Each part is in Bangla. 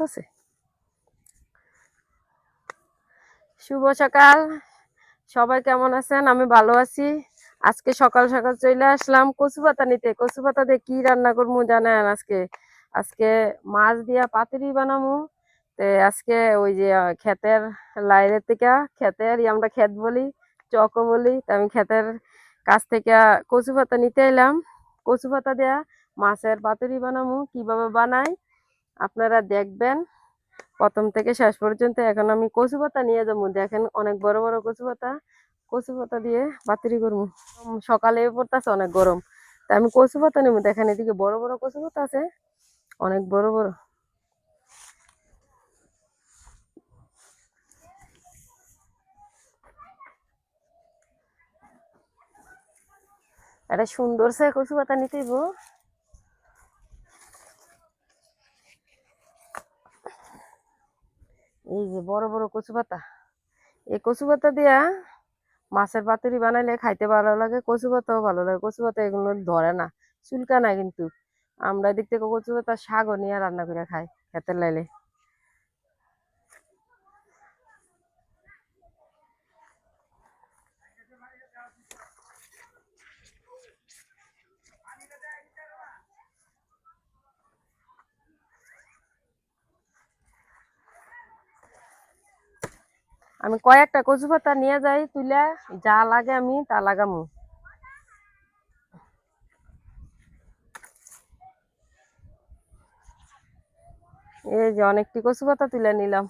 আছে শুভ সকাল। সবাই কেমন আছেন? আমি ভালো আছি। আজকে সকাল সকাল চলে আসলাম কচু পাতা নিতে। কচু পাতা দিয়ে কি রান্না করব জানেন আজকে? আজকে মাছ দিয়া পাতুরি বানামু তে আজকে ওই যে ক্ষেতের লাইনের থেকে ক্ষেতের আমরা ক্ষেত বলি, চকও বলি। তা আমি ক্ষেতের কাছ থেকে কচু পাতা নিতে এলাম। কচু পাতা দেয়া মাছের পাতুরি বানামু কীভাবে বানাই? আপনারা দেখবেন, প্রথম থেকে শেষ পর্যন্ত এখন আমি কচু পাতা নিয়ে যাব। দেখেন অনেক বড় বড় কচু পাতা কচু পাতা দিয়ে পাতুরি করব। সকালে পড়তেছে অনেক গরম। তা আমি কচু পাতা নেব। দেখেন এদিকে বড় বড় কচু পাতা আছে, অনেক বড় বড়। একটা সুন্দর সে কচু পাতা নিতে এই যে বড় বড় কচু পাতা। এই কচু পাতা দিয়া মাছের পাতুরি বানাইলে খাইতে ভালো লাগে, কচু পাতাও ভালো লাগে। কচু পাতা এগুলো ধরে না চুলকা না কিন্তু। আমরা এদিক থেকে কচু পাতা শাগও নিয়ে রান্না করে খাই, খেতে লাইলে। আমি কয়েকটা কচু পাতা নিয়ে যাই, তুলে যা লাগে আমি তা লাগামু। এই যে অনেকটি কচু পাতা তুলে নিলাম।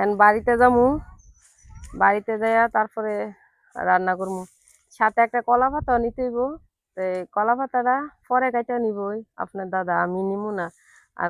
এন বাড়িতে যামু, বাড়িতে যাইয়া তারপরে রান্না করব সাথে একটা কলা পাতাও নিতে হইব। তো কলা পাতাটা পরে কাইটা নিবই। আপনার দাদা, আমি নিমু না।